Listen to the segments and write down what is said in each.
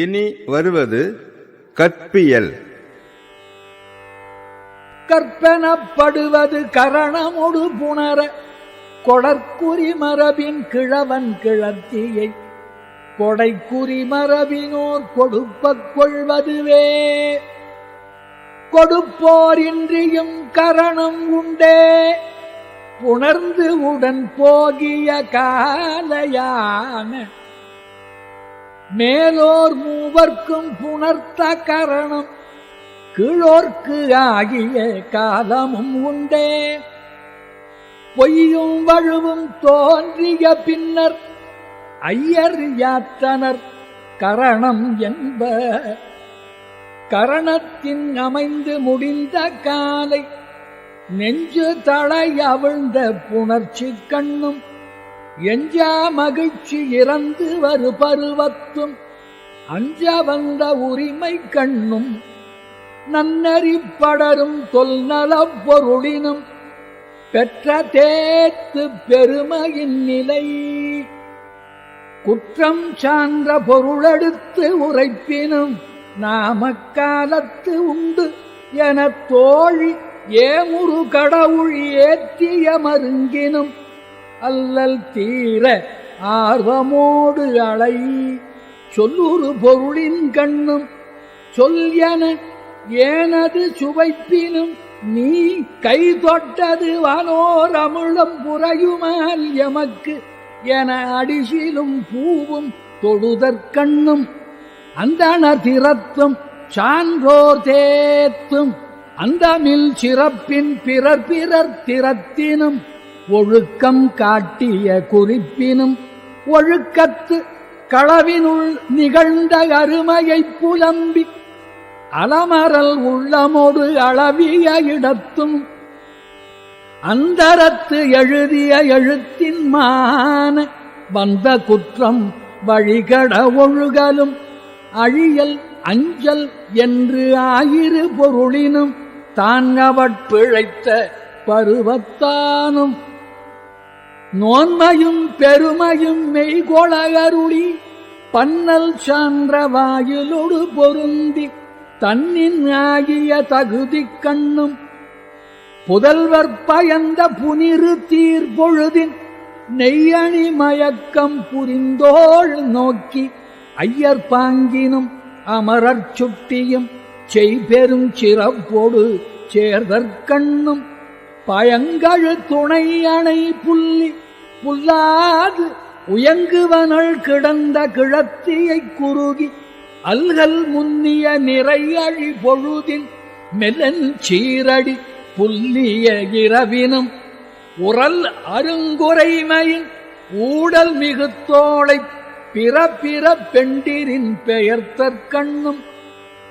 இனி வருவது கற்பியல். கற்பனப்படுவது கரணமுடு புணர கொடற்குறி மரபின் கிழவன் கிழத்தியை கொடைக்குறி மரபினோர் கொடுப்பக் கொள்வதுவே. கொடுப்போரின்றியும் கரணம் உண்டே புணர்ந்து உடன் போகிய காலையான மேலோர் மூவர்க்கும் புணர்த்த கரணம் கீழோர்க்கு ஆகிய காலமும் உண்டே. பொய்யும் வழுவும் தோன்றிய பின்னர் ஐயர் யாத்தனர் கரணம் என்ப. கரணத்தின் அமைந்து முடிந்த காலை நெஞ்சு தளை அவிழ்ந்த புணர்ச்சி கண்ணும் எஞ்சா மகிழ்ச்சி இறந்து வரு பருவத்தும் அஞ்ச வந்த உரிமை கண்ணும் நன்னறி படரும் தொல்நலப் பொருளினும் பெற்ற தேத்து பெருமையின் நிலை. குற்றம் சான்ற பொருளெடுத்து உரைப்பினும் நாமக்காலத்து உண்டு எனத் தோழி ஏமுரு கடவுள் ஏத்திய மருங்கினும் அல்லல் தீர ஆர்வமோடு அலை. சொல்லுறு பொருளின் கண்ணும் சொல் என ஏனது சுவைப்பினும் நீ கை தொட்டது வானோர் அமிழம் புறையுமால் எமக்கு என அடிசிலும் பூவும் தொழுதற்கண்ணும் அந்தன திறத்தும் சான்றோர் தேத்தும் அந்தமில் சிறப்பின் பிறர் பிறர் திறத்தினும் ஒழுக்கம் காட்டிய குறிப்பினும் ஒழுக்கத்து களவினுள் நிகழ்ந்த அருமையை புலம்பி அலமரல் உள்ளமோடு அளவிய இடத்தும் அந்தரத்து எழுதிய எழுத்தின் மான வந்த குற்றம் வழிகட ஒழுகலும் அழியல் அஞ்சல் என்று ஆயிரு பொருளினும் தான் தாங்கவற் பிழைத்த பருவத்தானும் நோன்மையும் பெருமையும் மெய்கொளகருளி பன்னல் சான்ற வாயிலொடு பொருந்தி தன்னின் ஆகிய தகுதி கண்ணும் புதல்வர் பயந்த புனிறு தீர்பொழுதின் நெய்யணி மயக்கம் புரிந்தோள் நோக்கி ஐயர் பாங்கினும் அமரர் சுட்டியும் செய்பெரும் சிறப்போடு சேர்தற்கண்ணும் பயங்கழு துணை அணை புள்ளி புல்லாது உயங்குவனள் கிடந்த கிழத்தியைக் குறுகி அல்கல் முன்னிய நிறையழி பொழுதின் மெலன் சீரடி புல்லிய இரவினும் உரல் அருங்குறைமையின் ஊடல் மிகுத்தோளை பிற பிற பெண்டிரின் பெயர்த்தற்கண்ணும்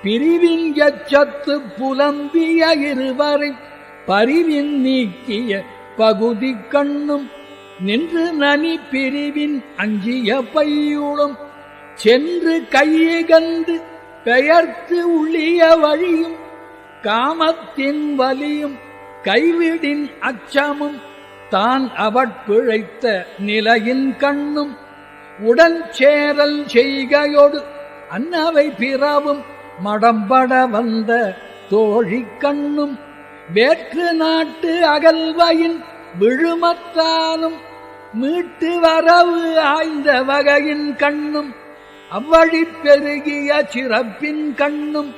பிரிவின் எச்சத்து புலம்பிய இருவரை பரிவின் நீக்கிய பகுதி கண்ணும் நின்று நனி பிரிவின் அஞ்சிய பையுளும் சென்று கையகந்து பெயர்த்து உள்ளிய வழியும் காமத்தின் வலியும் கைவிடின் அச்சமும் தான் அவட்பிழைத்த நிலையின் கண்ணும் உடன் சேரல் செய்கையோடு அன்னவை பிறவும் மடம்பட வந்த தோழி கண்ணும் வேற்று நாட்டு அகல்வையின் விழுமத்தாலும் மீட்டு வரவு ஆய்ந்த வகையின் கண்ணும் அவ்வழி பெருகிய சிறப்பின் கண்ணும்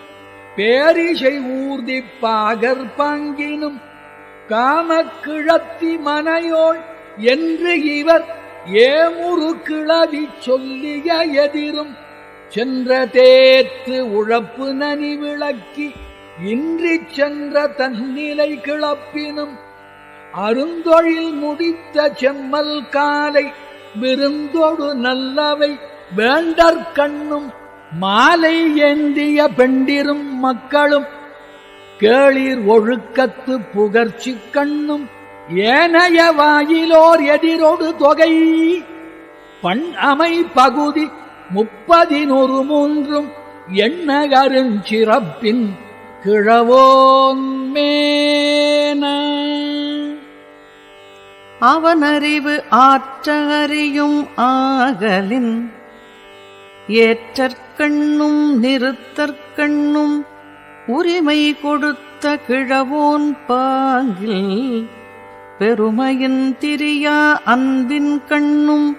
பேரிசை ஊர்தி பாகர் பாங்கினும் காமக்கிழத்தி மனையோள் என்று இவர் ஏமுறு கிளவி சொல்லிய எதிரும் சென்ற தேத்து உழப்பு நனி விளக்கி இன்றி சென்ற தன்னிலை கிளப்பினும் அருந்தொழில் முடித்த செம்மல் காலை விருந்தொடு நல்லவை வேண்டற் கண்ணும் மாலை ஏந்திய பெண்டிரும் மக்களும் கேளிர் ஒழுக்கத்து புகர்ச்சி கண்ணும் ஏனைய வாயிலோர் எதிரொடு தொகை பண் அமை பகுதி முப்பதினொரு மூன்றும் எண்ணகருஞ்சிறப்பின் கிழவோன் மேன. அவனறிவு ஆற்றறியும் ஆகலின் ஏற்றற்கண்ணும் நிறுத்தற்கண்ணும் உரிமை கொடுத்த கிழவோன் பாங்கில் பெருமையின் திரியா அன்பின் கண்ணும்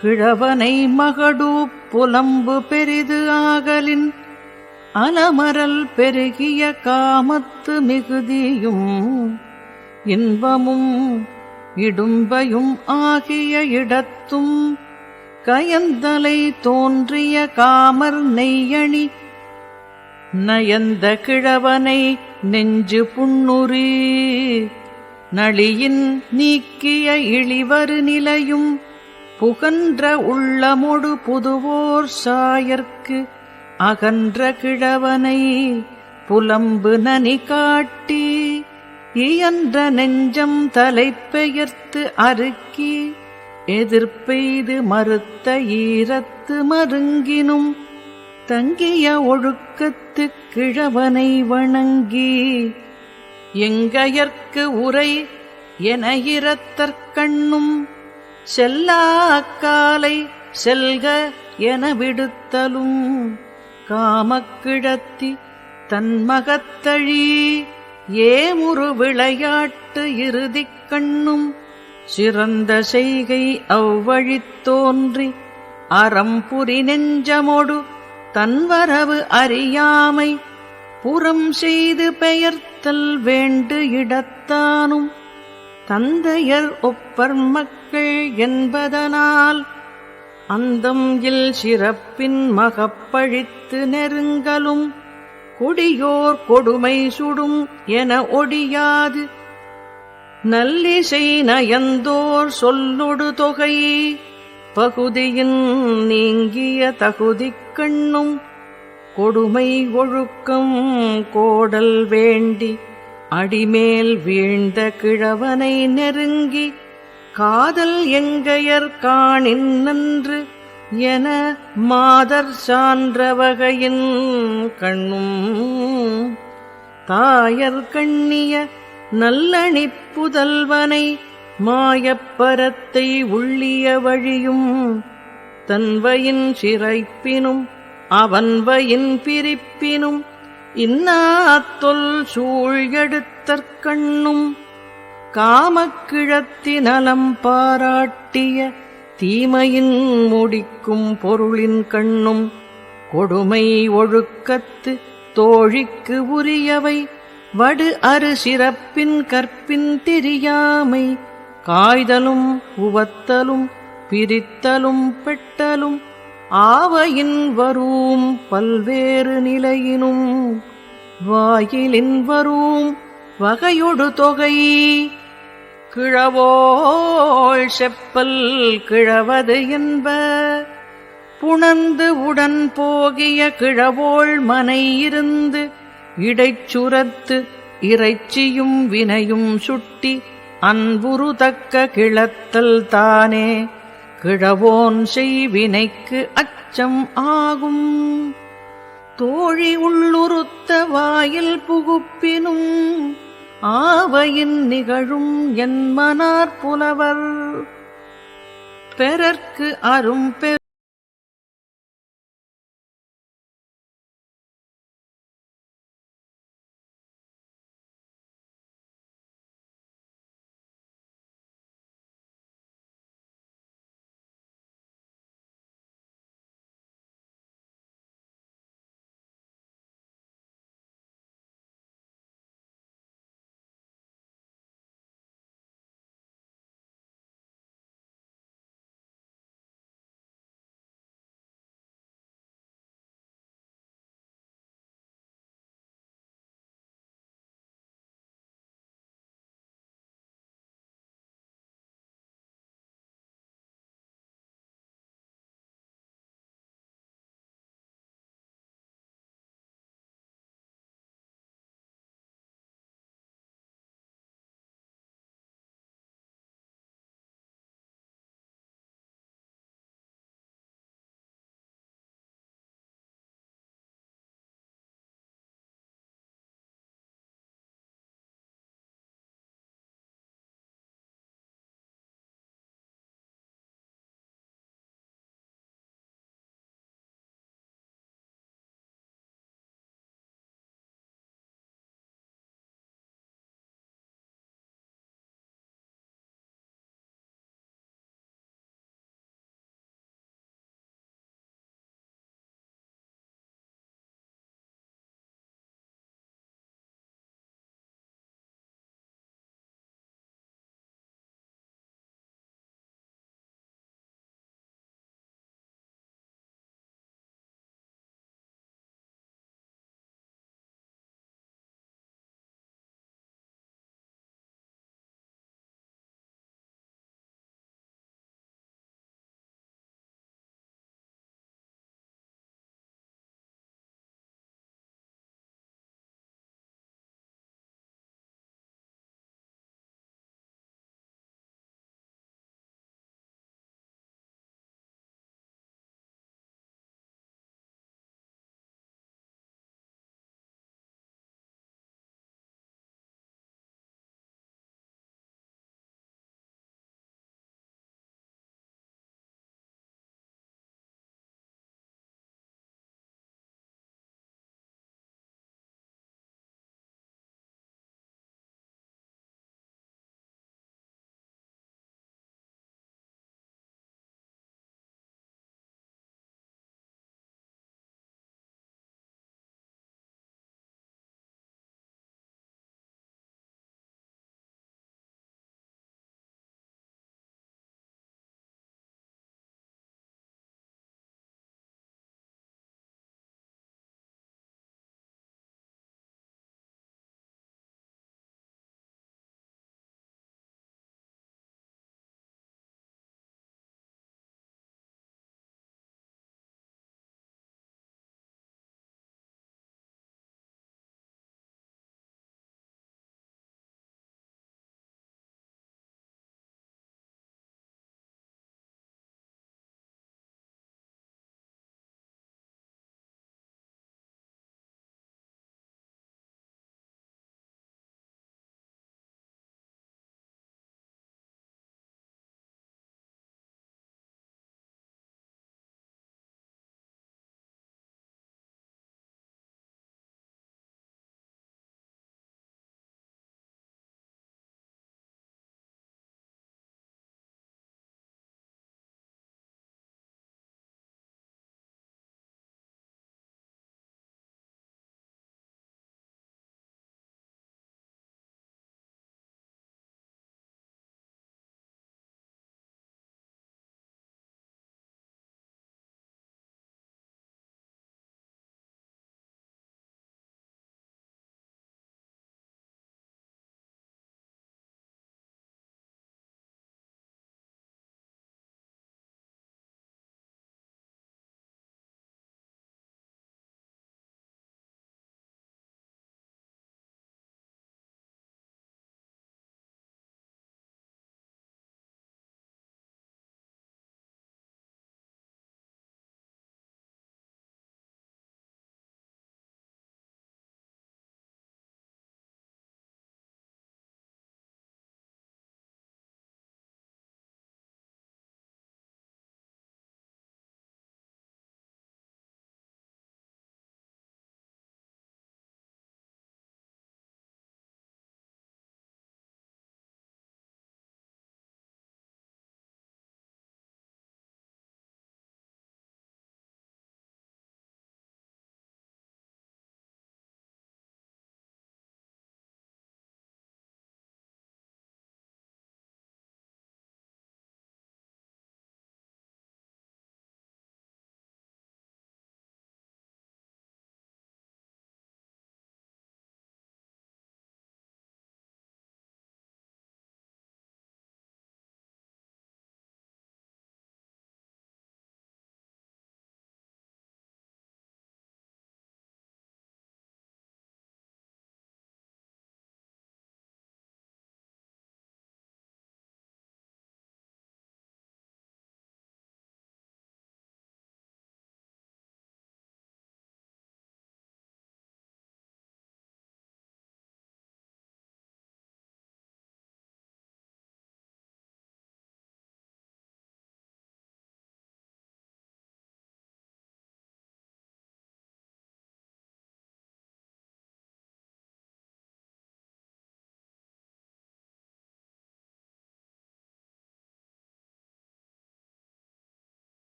கிழவனை மகடு புலம்பு பெரிது ஆகலின் அலமரல் பெருகிய காமத்து மிகுதியும் இன்பமும் இடும்பையும் ஆகிய இடத்தும் கயந்தலை தோன்றிய காமர் நெய்யணி நயந்த கிழவனை நெஞ்சு புண்ணுரி நளியின் நீக்கிய இழிவரு நிலையும் புகன்ற உள்ளமொடு புதுவோர் சாயர்க்கு அகன்ற கிழவனை புலம்பு நனி காட்டி இயன்ற நெஞ்சம் தலைப்பெயர்த்து அறுக்கி எதிர்ப்பெய்து மறுத்த ஈரத்து மருங்கினும் தங்கிய ஒழுக்கத்து கிழவனை வணங்கி எங்கையர்க்கு உரை என இரத்தற்கண்ணும் செல்லாக்காலை செல்க என விடுத்தலும் காமக்கிழத்தி தன்மகத்தழி ஏமுறு விளையாட்டு இறுதிக் கண்ணும் சிறந்த செய்கை அவ்வழித் தோன்றி அறம்புரி நெஞ்சமொடு தன்வரவு அறியாமை புறம் செய்து பெயர்த்தல் வேண்டு இடத்தானும் தந்தையர் ஒப்பர் மக்கள் என்பதனால் அந்தம் இல் சிறப்பின் மகப்பழித்து நெருங்கலும் கொடியோர் கொடுமை சுடும் என ஒடியாது. நல்லிசை நயந்தோர் சொல்லொடு தொகை பகுதியின் நீங்கிய தகுதி கண்ணும் கொடுமை ஒழுக்கம் கோடல் வேண்டி அடிமேல் வீழ்ந்த கிழவனை நெருங்கி காதல் எங்கையர் காணின் நன்று என மாதர் சான்ற வகையின் கண்ணும் தாயர் கண்ணிய நல்லணி புதல்வனை மாயப்பரத்தை உள்ளிய வழியும் தன்வையின் சிறைப்பினும் அவன்வையின் பிரிப்பினும் இன்னாத்தொல் சூழ்கெடுத்தற்கண்ணும் காமக்கிழத்தினலம் பாராட்டிய தீமையின் முடிக்கும் பொருளின் கண்ணும் கொடுமை ஒழுக்கத்து தோழிக்கு உரியவை. வடு அரு சிறப்பின் கற்பின் தெரியாமை. காய்தலும் உவத்தலும் பிரித்தலும் பெட்டலும் ஆவையின் வரூம் பல்வேறு நிலையினும். வாயிலின் வரூம் வகையொடு தொகை கிழவோள் செப்பல் கிழவது என்ப. புணந்து உடன் போகிய கிழவோள் மனை இருந்து இடைச்சுரத்து இறைச்சியும் வினையும் சுட்டி அன்புரு தக்க கிளத்தல் தானே. கிழவோன் செய்வினைக்கு அச்சம் ஆகும். தோழி உள்ளுறுத்த வாயில் புகுப்பினும் ஆவையின் நிகழும் என் மனார் புலவர். பெறற்கு அரும் பெரு